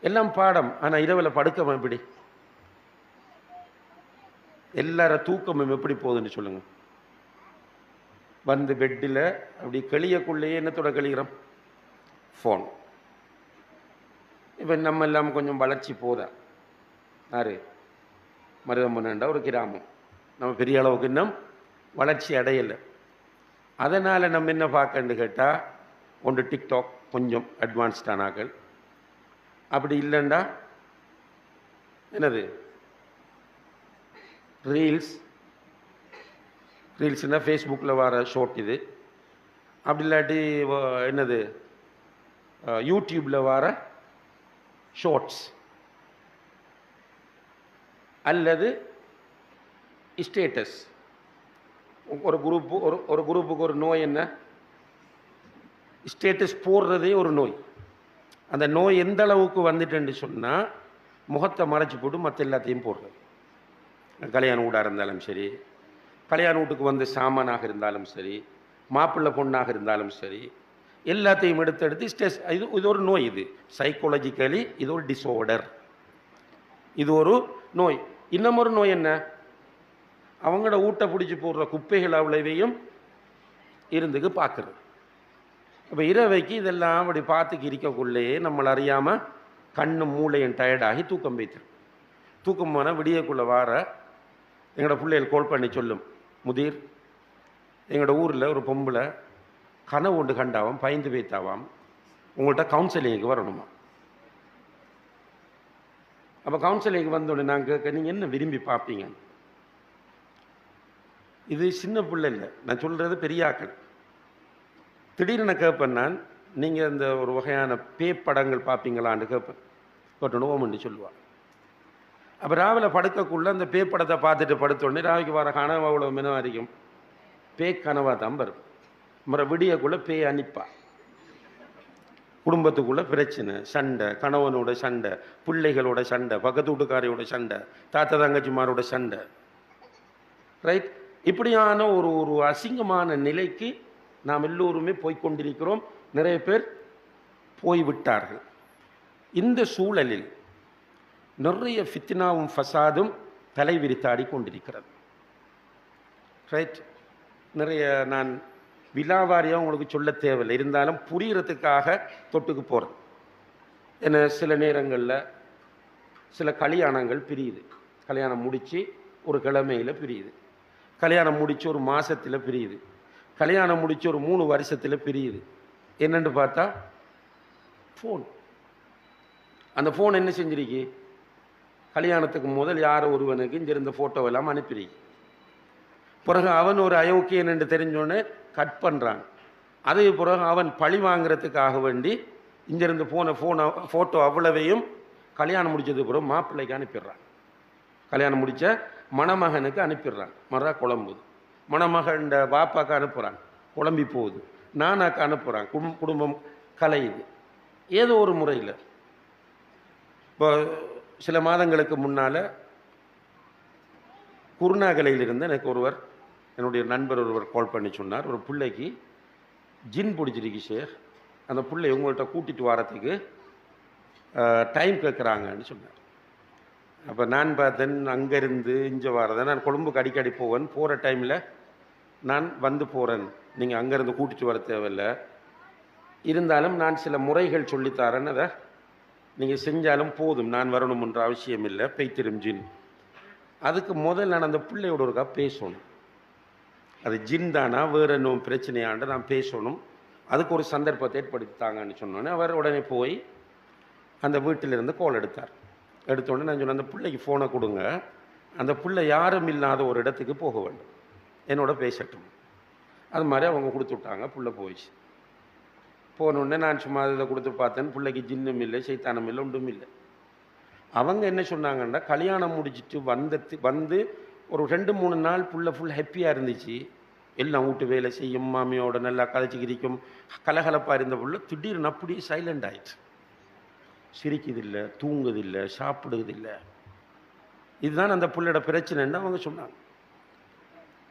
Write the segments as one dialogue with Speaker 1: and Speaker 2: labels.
Speaker 1: எல்லாம் பாடம். ஆனால் இரவில் படுக்கவன் எப்படி? எல்லார தூக்கமும் எப்படி போகுதுன்னு சொல்லுங்க. வந்து பெட்டில் அப்படி கழியக்குள்ளேயே என்னத்தோட கழிகிறோம் ஃபோன் இப்போ நம்ம எல்லாம் கொஞ்சம் வளர்ச்சி போதா? யாரு? மருதமன்னண்டா ஒரு கிராமம். நம்ம பெரிய அளவுக்கு இன்னும் வளர்ச்சி அடையலை. அதனால் நம்ம என்ன பார்க்கன்னு கேட்டால் ஒன்று டிக்டாக் கொஞ்சம் அட்வான்ஸ்டானாக்கள் அப்படி இல்லைண்டா. என்னது? ரீல்ஸ். ரீல்ஸ்னால் ஃபேஸ்புக்கில் வர ஷோட் இது. அப்படி இல்லாட்டி என்னது? யூடியூப்பில் வர ஷார்ட்ஸ் அல்லது ஸ்டேட்டஸ். ஒரு குரூப்பு ஒரு ஒரு குரூப்புக்கு ஒரு நோய் என்ன? ஸ்டேட்டஸ் போடுறதே ஒரு நோய். அந்த நோய் எந்த அளவுக்கு வந்துட்டுன்னு சொன்னால் முகத்தை மறைச்சி போட்டு மற்ற எல்லாத்தையும் போடுறது. கல்யாண வீடாக இருந்தாலும் சரி கல்யாண வீட்டுக்கு வந்து சாமானாக இருந்தாலும் சரி மாப்பிள்ளை பொண்ணாக இருந்தாலும் சரி எல்லாத்தையும் எடுத்து எடுத்து ஸ்டெஸ் இது இது ஒரு நோய் இது. சைக்காலஜிக்கலி இது ஒரு டிஸார்டர் இது ஒரு நோய். இன்னும் ஒரு நோய் என்ன? அவங்களோட ஊட்ட பிடிச்சி போடுற குப்பைகள் அவ்வளவையும் இருந்துக்கு பார்க்குறது. அப்போ இரவைக்கு இதெல்லாம் அப்படி பார்த்துக்கு இருக்கக்குள்ளேயே நம்மளை அறியாமல் கண்ணு மூளையும் டயர்டாகி தூக்கம் வைத்திரும் தூக்கம் போனால் விடியக்குள்ளே வார எங்களோட பிள்ளைகள் கோல் பண்ணி சொல்லும். முதிர் எங்களோட ஊரில் ஒரு பொம்பளை கனவு ஒன்று கண்டாவாம் பயந்து வைத்தாவாம் உங்கள்கிட்ட கவுன்சிலிங்க்கு வரணுமா? அப்போ கவுன்சிலிங்க்கு வந்தோடனே நான் கேட்க நீங்கள் என்ன விரும்பி பார்ப்பீங்க இது சின்ன பிள்ளை இல்லை. நான் சொல்கிறது பெரியாக்கள் திடீர்னு கேட்பேன் நான். நீங்கள் இந்த ஒரு வகையான பே படங்கள் பார்ப்பீங்களான்னு கேட்பேன் கேட்டோன்னு ஓமண்டி சொல்லுவாள் அப்போ ராவில படுக்கக்குள்ளே அந்த பே படத்தை பார்த்துட்டு படுத்தோடனே ராவிக்கு வர கனவு அவ்வளோ மினவா இருக்கும் பே கனவாக தான் வரும். முறை விடியக்குள்ளே பே அனுப்பா. குடும்பத்துக்குள்ள பிரச்சனை சண்டை கணவனோட சண்டை பிள்ளைகளோட சண்டை பக்கத்து வீட்டுக்காரையோட சண்டை தாத்தா தங்கச்சிமாரோட சண்டை. ரைட் இப்படியான ஒரு ஒரு அசிங்கமான நிலைக்கு நாம் எல்லோருமே போய்க்கொண்டிருக்கிறோம். நிறைய பேர் போய்விட்டார்கள். இந்த சூழலில் நிறைய ஃபித்னாவும் ஃபசாதும் தலைவிரித்தாடி கொண்டிருக்கிறது ரைட் நிறைய நான் விலாவாரியாக உங்களுக்கு சொல்ல தேவையில்லை. இருந்தாலும் புரிகிறதுக்காக தொட்டுக்கு போகிறது ஏன்னா சில நேரங்களில் சில கல்யாணங்கள் பிரியுது. கல்யாணம் முடித்து ஒரு கிழமையில் பிரியுது. கல்யாணம் முடித்து ஒரு மாதத்தில் பிரியுது. கல்யாணம் முடித்து ஒரு மூணு வருஷத்தில் பிரியுது. என்னென்று பார்த்தா ஃபோன் அந்த ஃபோன் என்ன செஞ்சிருக்கு? கல்யாணத்துக்கு முதல் யார் ஒருவனுக்கு இங்க இருந்த ஃபோட்டோ பிறகு அவன் ஒரு அயோக்கியன் என்று தெரிஞ்சோடனே கட் பண்ணுறான் அதே பிறகு அவன் பழி வாங்குறதுக்காக வேண்டி இங்கிருந்து போன ஃபோனை ஃபோட்டோ அவ்வளவையும் கல்யாணம் முடிச்சதுக்கு பிறகு மாப்பிள்ளைக்கு அனுப்பிடுறான். கல்யாணம் முடித்த மணமகனுக்கு அனுப்பிடுறான். மறா குழம்புது. மணமகன் பாப்பாக்கு அனுப்புகிறான் குழம்பி போகுது. நானாக்கு அனுப்புகிறான் குடும் குடும்பம் கலையுது ஏதோ ஒரு முறையில். இப்போ சில மாதங்களுக்கு முன்னால் குருணாகலையிலிருந்து எனக்கு ஒருவர் என்னுடைய நண்பர் ஒருவர் கால் பண்ணி சொன்னார். ஒரு பிள்ளைக்கு ஜின் பிடிச்சிருக்கு சார் அந்த பிள்ளை உங்கள்கிட்ட கூட்டிகிட்டு வரத்துக்கு டைம் கேட்குறாங்கன்னு சொன்னார். அப்போ நான் பார்த்தேன் அங்கேருந்து இங்கே வரதை நான் கொழும்புக்கு அடிக்கடி போவேன். போகிற டைமில் நான் வந்து போகிறேன் நீங்கள் அங்கேருந்து கூட்டிகிட்டு வர தேவையில்லை. இருந்தாலும் நான் சில முறைகள் சொல்லித்தரேன் அதை நீங்கள் செஞ்சாலும் போதும். நான் வரணும்ன்ற அவசியம் இல்லை. பெய்த்திரும் ஜின் அதுக்கு முதல் நான் அந்த பிள்ளையோட ஒருக்கா பேசணும். அது ஜின் தானா? வேறு இன்னும் பிரச்சனையாண்டு நான் பேசணும். அதுக்கு ஒரு சந்தர்ப்பத்தை ஏற்படுத்தித்தாங்கன்னு சொன்னோன்னே அவர் உடனே போய் அந்த வீட்டிலிருந்து கோல் எடுத்தார். எடுத்தோடனே நான் சொன்னேன் அந்த பிள்ளைக்கு ஃபோனை கொடுங்க. அந்த பிள்ளை யாரும் இல்லாத ஒரு இடத்துக்கு போக வேண்டும். என்னோட பேசட்டும். அது மாதிரி அவங்க கொடுத்து விட்டாங்க புள்ள போயிடுச்சு. போனோடனே நான் சும்மா இதை கொடுத்து பார்த்தேன். பிள்ளைக்கு ஜின்னும் இல்லை சைத்தானம் இல்லை ஒன்றும் இல்லை. அவங்க என்ன சொன்னாங்கன்னா கல்யாணம் முடிச்சிட்டு வந்தது வந்து ஒரு ரெண்டு மூணு நாள் புள்ள ஃபுல் ஹாப்பியாக இருந்துச்சு. எல்லாம் வீட்டு வேலை செய்யும் மாமியோட நல்லா கதைச்சி கிரிக்கும் கலகலப்பாக இருந்த புள்ள திடீர்னு அப்படியே சைலண்ட் ஆயிடுச்சு. சிரிக்குதில்லை தூங்குதில்லை சாப்பிடுவதில்லை இதுதான் அந்த பிள்ளையோட பிரச்சனைன்னு அவங்க சொன்னாங்க.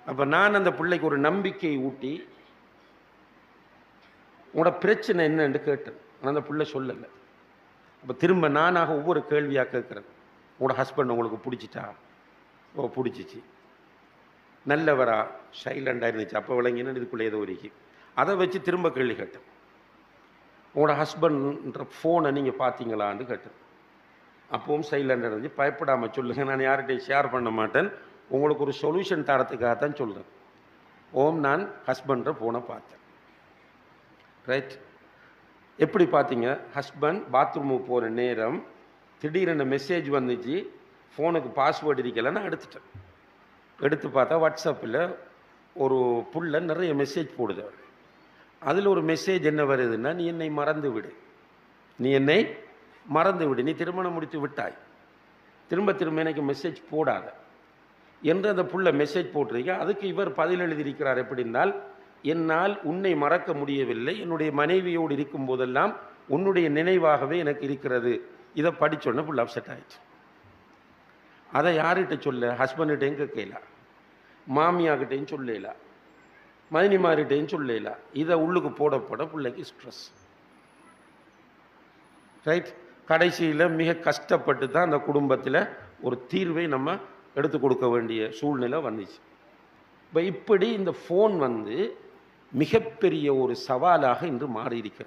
Speaker 1: அப்போ நான் அந்த பிள்ளைக்கு ஒரு நம்பிக்கையை ஊட்டி உன்னோட பிரச்சனை என்னன்னு கேட்டேன். ஆனால் அந்த பிள்ளை சொல்லலை. அப்போ திரும்ப நானாக ஒவ்வொரு கேள்வியாக கேட்குறேன். உங்களோட ஹஸ்பண்ட் உங்களுக்கு பிடிச்சிட்டா ஓ பிடிச்சிச்சு. நல்லவரா? சைலண்டாக இருந்துச்சு. அப்போ விளங்கினு இதுக்குள்ளே ஏதோ இருக்கு அதை வச்சு திரும்ப கேள்வி கேட்டேன். உங்களோட ஹஸ்பண்ட்ன்ற ஃபோனை நீங்கள் பார்த்தீங்களான்னு கேட்டேன். அப்பவும் சைலண்டாக இருந்துச்சு. பயப்படாமல் சொல்லுங்கள் நான் யார்கிட்டையும் ஷேர் பண்ண மாட்டேன். உங்களுக்கு ஒரு சொல்யூஷன் தரத்துக்காக தான் சொல்கிறேன் ஓம் நான் ஹஸ்பண்டை ஃபோனை பார்த்தேன். ரைட் எப்படி பார்த்தீங்க? ஹஸ்பண்ட் பாத்ரூமுக்கு போகிற நேரம் திடீரென மெசேஜ் வந்துச்சு. ஃபோனுக்கு பாஸ்வேர்டு இருக்கலைன்னு எடுத்துட்டேன். எடுத்து பார்த்தா வாட்ஸ்அப்பில் ஒரு புள்ள நிறைய மெசேஜ் போடுது. அதில் ஒரு மெசேஜ் என்ன வருதுன்னா நீ என்னை மறந்து விடு. நீ என்னை மறந்து விடு. நீ திருமணம் முடித்து விட்டாய். திரும்ப திரும்ப எனக்கு மெசேஜ் போடாத. என்று அந்த புள்ள மெசேஜ் போட்டிருக்க? அதுக்கு இவர் பதில் எழுதியிருக்கிறார். எப்படினால் என்னால் உன்னை மறக்க முடியவில்லை. என்னுடைய மனைவியோடு இருக்கும் போதெல்லாம் உன்னுடைய நினைவாகவே எனக்கு இருக்கிறது. இதை படிச்சோன்னே ஃபுல் அப்செட் ஆயிடுச்சு. அதை யார்கிட்ட சொல்ல? ஹஸ்பண்ட்கிட்டையும் கேட்கல மாமியாக்கிட்டையும் சொல்லல? மதினிமார்கிட்டையும் சொல்லல? இதை உள்ளுக்கு போட போட பிள்ளைக்கு ஸ்ட்ரெஸ் ரைட் கடைசியில் மிக கஷ்டப்பட்டு தான் அந்த குடும்பத்தில் ஒரு தீர்வை நம்ம எடுத்து கொடுக்க வேண்டிய சூழ்நிலை வந்துச்சு. இப்போ இப்படி இந்த ஃபோன் வந்து மிகப்பெரிய ஒரு சவாலாக இன்று மாறி இருக்கிறது